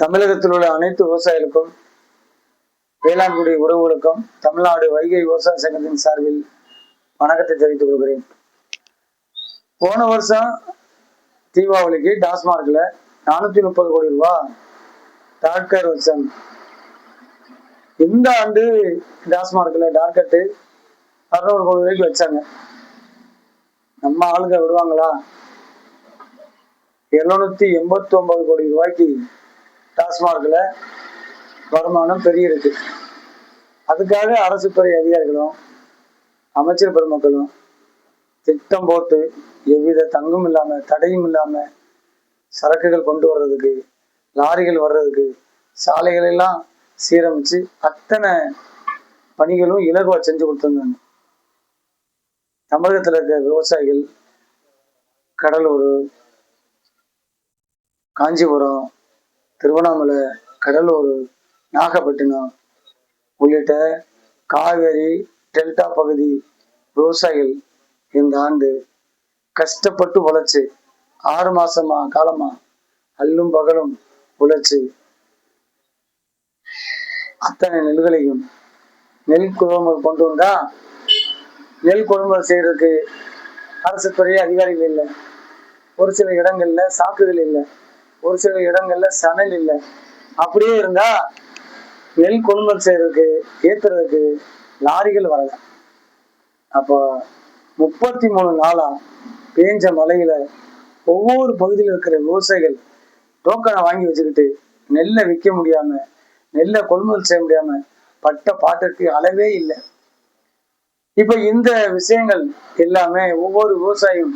தமிழகத்தில் உள்ள அனைத்து விவசாயிகளுக்கும் வேளாண்குடி உறவுகளுக்கும் தமிழ்நாடு வைகை விவசாய சங்கத்தின் சார்பில் வணக்கத்தை தெரிவித்துக் கொள்கிறேன். போன வருஷம் தீபாவளிக்கு டாஸ்மார்க்ல நானூத்தி முப்பது கோடி ரூபாய் டார்கர் வச்சாங்க. இந்த ஆண்டு டாஸ்மார்க்ல டார்கெட்டு அறுநூறு கோடி வரைக்கும் வச்சாங்க. நம்ம ஆளுங்க விடுவாங்களா? எழுநூத்தி எண்பத்தி ஒன்பது கோடி ரூபாய்க்கு டாஸ்மார்க்ல வருமானம் பெரிய இருக்கு. அதுக்காக அரசு துறை அதிகாரிகளும் அமைச்சர் பெருமக்களும் திட்டம் போட்டு எவ்வித தங்கும் இல்லாம தடையும் இல்லாம சரக்குகள் கொண்டு வர்றதுக்கு லாரிகள் வர்றதுக்கு சாலைகள் எல்லாம் சீரமைச்சு அத்தனை பணிகளும் இலகுவாக செஞ்சு கொடுத்துருந்தாங்க. தமிழகத்துல இருக்க விவசாயிகள் கடலூர் காஞ்சிபுரம் திருவண்ணாமலை கடலூர் நாகப்பட்டினம் உள்ளிட்ட காவேரி டெல்டா பகுதி விவசாயிகள் இந்த ஆண்டு கஷ்டப்பட்டு உழைச்சு ஆறு மாசமா காலமா அல்லும் பகலும் உழைச்சு அத்தனை நெல்களையும் நெல் குழம்பு கொண்டு வந்தா நெல் குழம்பு செய்யறதுக்கு அரசு துறை அதிகாரிகள் இல்லை. ஒரு சில இடங்கள்ல சாக்குகள் இல்லை. ஒரு சில இடங்கள்ல சணல் இல்லை. அப்படியே இருந்தா நெல் கொள்முதல் செய்யறதுக்கு ஏத்துறதுக்கு லாரிகள் வரல. அப்போ முப்பத்தி மூணு நாளா பேஞ்ச மழையில ஒவ்வொரு பகுதியில் இருக்கிற விவசாயிகள் டோக்கனை வாங்கி வச்சுக்கிட்டு நெல்லை விற்க முடியாம நெல்லை கொள்முதல் செய்ய முடியாம பட்ட பாட்டிற்கு அளவே இல்லை. இப்ப இந்த விஷயங்கள் எல்லாமே ஒவ்வொரு விவசாயியும்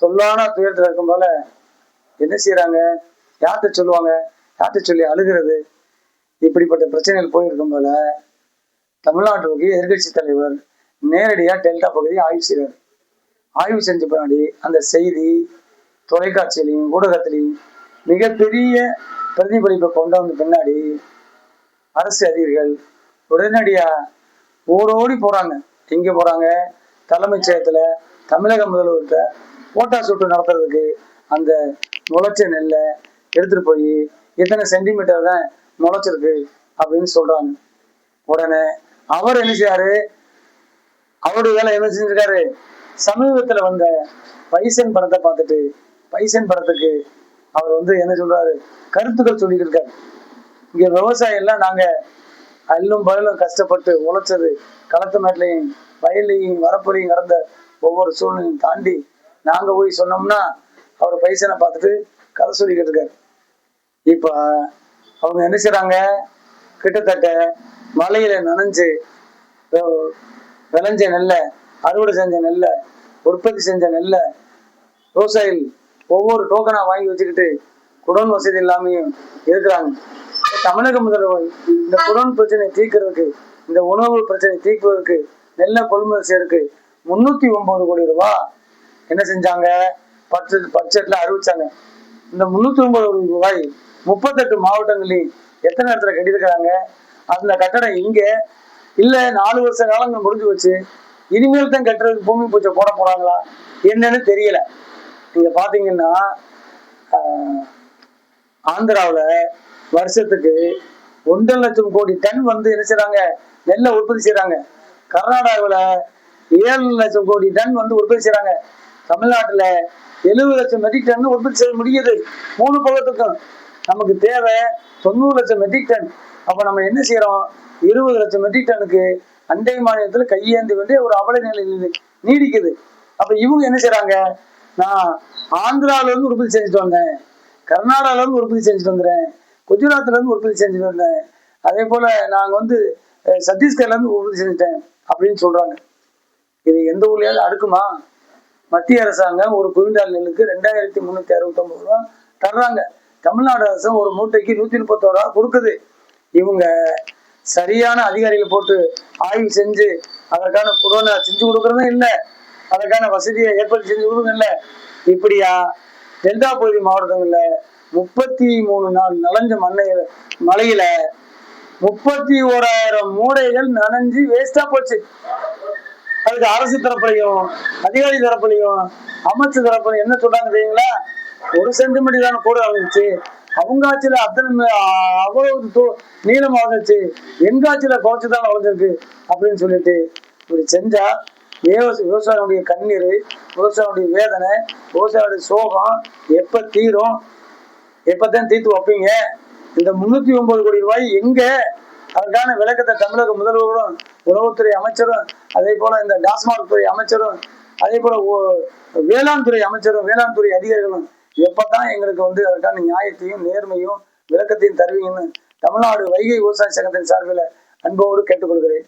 சொல்லான துயரத்தில் இருக்கும் போல என்ன செய்யறாங்க யார்கிட்ட சொல்லுவாங்க? யார்கிட்ட சொல்லி அழுகிறது? இப்படிப்பட்ட பிரச்சனைகள் போயிருக்கும் போல தமிழ்நாட்டுக்கு எதிர்கட்சி தலைவர் நேரடியா டெல்டா பகுதியை ஆய்வு செய்கிறார் ஆய்வு செஞ்ச பின்னாடி அந்த செய்தி தொலைக்காட்சியிலையும் ஊடகத்திலையும் மிகப்பெரிய பிரதிபலிப்பை கொண்டு வந்த பின்னாடி அரசு அதிகாரிகள் உடனடியா ஓடோடி போறாங்க. எங்க போறாங்க? தலைமைச் செயலத்துல தமிழக முதல்வர்கிட்ட போட்டா சுட்டு நடத்துறதுக்கு அந்த முளைச்ச நெல்லை எடுத்துட்டு போய் எத்தனை சென்டிமீட்டர் தான் முளைச்சிருக்கு அப்படின்னு சொல்றாங்க. உடனே அவர் என்ன செய்யாரு அவருடைய வேலை என்ன செஞ்சிருக்காரு? சமீபத்துல வந்த பைசன் படத்தை பார்த்துட்டு பைசன் படத்துக்கு அவர் வந்து என்ன சொல்றாரு? கருத்துக்கள் சொல்லிட்டு இருக்காரு. இங்க விவசாயம் எல்லாம் நாங்க அல்லும் பகலும் கஷ்டப்பட்டு உழைச்சது களத்து மேட்லையும் வயல்லையும் வரப்புலையும் கடந்த ஒவ்வொரு சூழ்நிலையும் தாண்டி நாங்க போய் சொன்னோம்னா அவர் பைசனை பார்த்துட்டு கதை சொல்லிக்கிட்டு இருக்காரு. இப்ப அவங்க என்ன செய்றாங்க? கிட்டத்தட்ட மலையில நனைஞ்சு விளைஞ்ச நெல்லை அறுவடை செஞ்ச நெல்லை உற்பத்தி செஞ்ச நெல்லை விவசாயிகள் ஒவ்வொரு டோக்கனா வாங்கி வச்சுக்கிட்டு குடோன் வசதி இல்லாமையும் இருக்கிறாங்க. தமிழக முதல்வர் இந்த குடோன் பிரச்சனையை தீர்க்கிறதுக்கு இந்த உணவு பிரச்சனை தீர்ப்பதற்கு நெல்லை கொள்முதல் செய்யறதுக்கு முன்னூத்தி ஒன்பது கோடி ரூபாய் என்ன செஞ்சாங்க? பட்ஜெட் பட்ஜெட்ல அறிவிச்சாங்க. இந்த முன்னூத்தி ஒன்பது ரூபாய் முப்பத்தெட்டு மாவட்டங்களில் எத்தனை இடத்துல கட்டியிருக்கிறாங்க? அந்த கட்டடம் இங்க. இல்ல நாலு வருஷ காலம் முடிஞ்சு வச்சு இனிமேல் தான் கட்டுறதுக்கு பூமி பூஜை போட போறாங்களா? என்னன்னு தெரியல. நீங்க பாத்தீங்கன்னா ஆஹ், ஆந்திராவுல வருஷத்துக்கு ஒன்றரை லட்சம் கோடி டன் வந்து என்ன செய்யறாங்க நெல்லை உற்பத்தி செய்யறாங்க கர்நாடகாவுல ஏழு லட்சம் கோடி டன் வந்து உற்பத்தி செய்யறாங்க தமிழ்நாட்டுல எழுபது லட்சம் மெட்ரிக் டன் உற்பத்தி செய்ய முடியுது. மூணு பக்கத்துக்கும் நமக்கு தேவை தொண்ணூறு லட்சம் மெட்ரிக் டன் அப்ப நம்ம என்ன செய்யறோம்? இருபது லட்சம் மெட்ரிக் டனுக்கு அண்டை மாநிலத்துல கையேந்து வேண்டிய ஒரு அவல நிலை நீடிக்குது. அப்ப இவங்க என்ன செய்யறாங்க நான் ஆந்திரால இருந்து உற்பத்தி செஞ்சுட்டு வந்தேன். கர்நாடகால இருந்து உற்பத்தி செஞ்சுட்டு வந்துறேன். குஜராத்ல இருந்து உற்பத்தி செஞ்சுட்டு வந்தேன். அதே போல நாங்க வந்து சத்தீஸ்கர்ல இருந்து உற்பத்தி செஞ்சுட்டேன் அப்படின்னு சொல்றாங்க. இது எந்த ஊர்லயாவது அடுக்குமா? மத்திய அரசாங்கம் ஒரு குவிண்டால் நெல்லுக்கு ரெண்டாயிரத்தி முன்னூத்தி அறுபத்தி ஒன்பது ரூபா தர்றாங்க. தமிழ்நாடு அரசு ஒரு மூட்டைக்கு நூத்தி முப்பத்தோரு ரூபா கொடுக்குது. இவங்க சரியான அதிகாரிகள் போட்டு ஆய்வு செஞ்சு அதற்கான குடோனை செஞ்சு கொடுக்கறதும் இல்லை. அதற்கான வசதியை ஏற்பாடு செஞ்சு கொடுக்கறதும் இல்லை. இப்படியா டெல்டா பகுதி மாவட்டங்கள்ல முப்பத்தி மூணு நாள் நலஞ்ச மண்ணையில மலையில முப்பத்தி ஓராயிரம் மூடைகள் நனைஞ்சு வேஸ்டா போச்சு. இது அரசு தரப்புலையும் அதிகாரி தரப்புலையும் அமைச்சு தரப்புலையும் என்ன சொல்றாங்க தெரியுங்களா? ஒரு சென்டிமீட்டர் தானே கூட அமைச்சு அவங்க ஆட்சியில அத்தனை அவ்வளவு தூ- நீளம் வளர்ந்துச்சு. எங்க ஆட்சியில குறைச்சுதான் வளர்ந்துருக்கு அப்படின்னு சொல்லிட்டு இப்படி செஞ்சா விவசாயினுடைய கண்ணீர் விவசாயிகளுடைய வேதனை விவசாயிகளுடைய சோகம் எப்ப தீரும்? எப்பதான் தீர்த்து வைப்பீங்க? இந்த முன்னூத்தி ஒன்பது கோடி ரூபாய் எங்க? அதற்கான விளக்கத்தை தமிழக முதல்வரும் உணவுத்துறை அமைச்சரும் அதே போல இந்த டாஸ்மாக் துறை அமைச்சரும் அதே போல ஓ- வேளாண் துறை அமைச்சரும் வேளாண் துறை அதிகாரிகளும் எப்பதான் எங்களுக்கு வந்து அதற்கான நியாயத்தையும் நேர்மையும் விளக்கத்தையும் தருவீங்கன்னு தமிழ்நாடு வைகை விவசாய சங்கத்தின் சார்பில் அன்போடு கேட்டுக்கொள்கிறேன்.